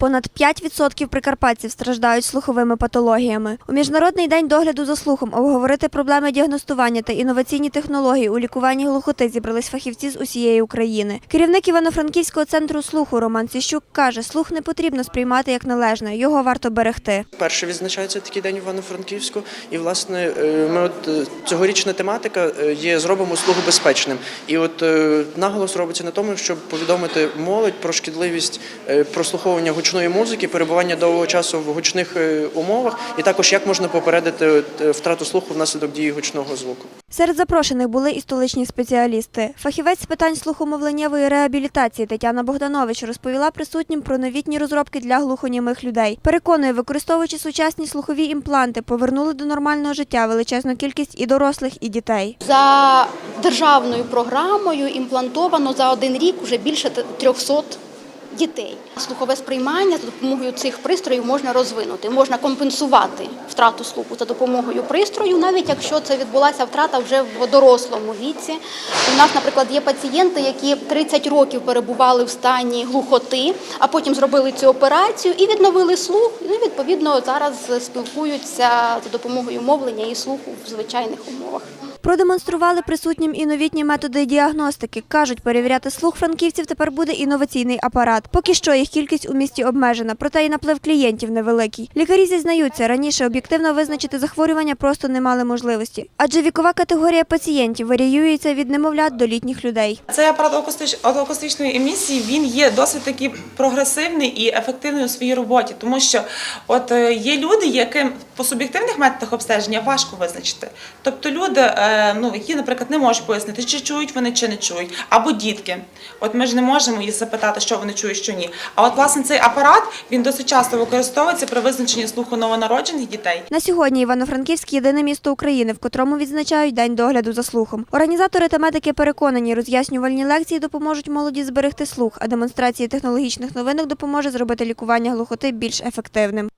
Понад 5% прикарпатців страждають слуховими патологіями. У міжнародний день догляду за слухом обговорити проблеми діагностування та інноваційні технології у лікуванні глухоти зібрались фахівці з усієї України. Керівник Івано-Франківського центру слуху Роман Ціщук каже, слух не потрібно сприймати як належне, його варто берегти. Перше відзначається такий день в Івано-Франківську, і власне е, ми от е, цьогорічна тематика е, є зробимо слух безпечним. І от наголос робиться на тому, щоб повідомити молодь про шкідливість прослуховування гучної музики, перебування довгого часу в гучних е, умовах, і також як можна попередити е, втрату слуху внаслідок дії гучного звуку. Серед запрошених були і столичні спеціалісти. Фахівець з питань слухомовленнєвої реабілітації Тетяна Богданович розповіла присутнім про новітні розробки для глухонімих людей. Переконує, використовуючи сучасні слухові імпланти, повернули до нормального життя величезну кількість і дорослих, і дітей. За державною програмою імплантовано за один рік вже більше 300 дітей. Слухове сприймання за допомогою цих пристроїв можна розвинути, можна компенсувати втрату слуху за допомогою пристрою, навіть якщо це відбулася втрата вже в дорослому віці. У нас, наприклад, є пацієнти, які 30 років перебували в стані глухоти, а потім зробили цю операцію і відновили слух. Ну, І відповідно зараз спілкуються за допомогою мовлення і слуху в звичайних умовах. Продемонстрували присутнім і новітні методи діагностики. Кажуть, перевіряти слух франківців тепер буде інноваційний апарат. Поки що їх кількість у місті обмежена, проте і наплив клієнтів невеликий. Лікарі зізнаються, раніше об'єктивно визначити захворювання просто не мали можливості, адже вікова категорія пацієнтів варіюється від немовлят до літніх людей. Цей апарат акустичної емісії він є досить таки прогресивний і ефективний у своїй роботі, тому що от е, є люди, яким по суб'єктивних методах обстеження важко визначити. Тобто люди, е, ну які, наприклад, не можуть пояснити, чи чують вони, чи не чують, або дітки. От ми ж не можемо їх запитати, що вони чують, що ні. А от власне цей апарат він досить часто використовується при визначенні слуху новонароджених дітей. На сьогодні Івано-Франківськ – єдине місто України, в котрому відзначають День догляду за слухом. Організатори та медики переконані, роз'яснювальні лекції допоможуть молоді зберегти слух, а демонстрації технологічних новинок допоможе зробити лікування глухоти більш ефективним.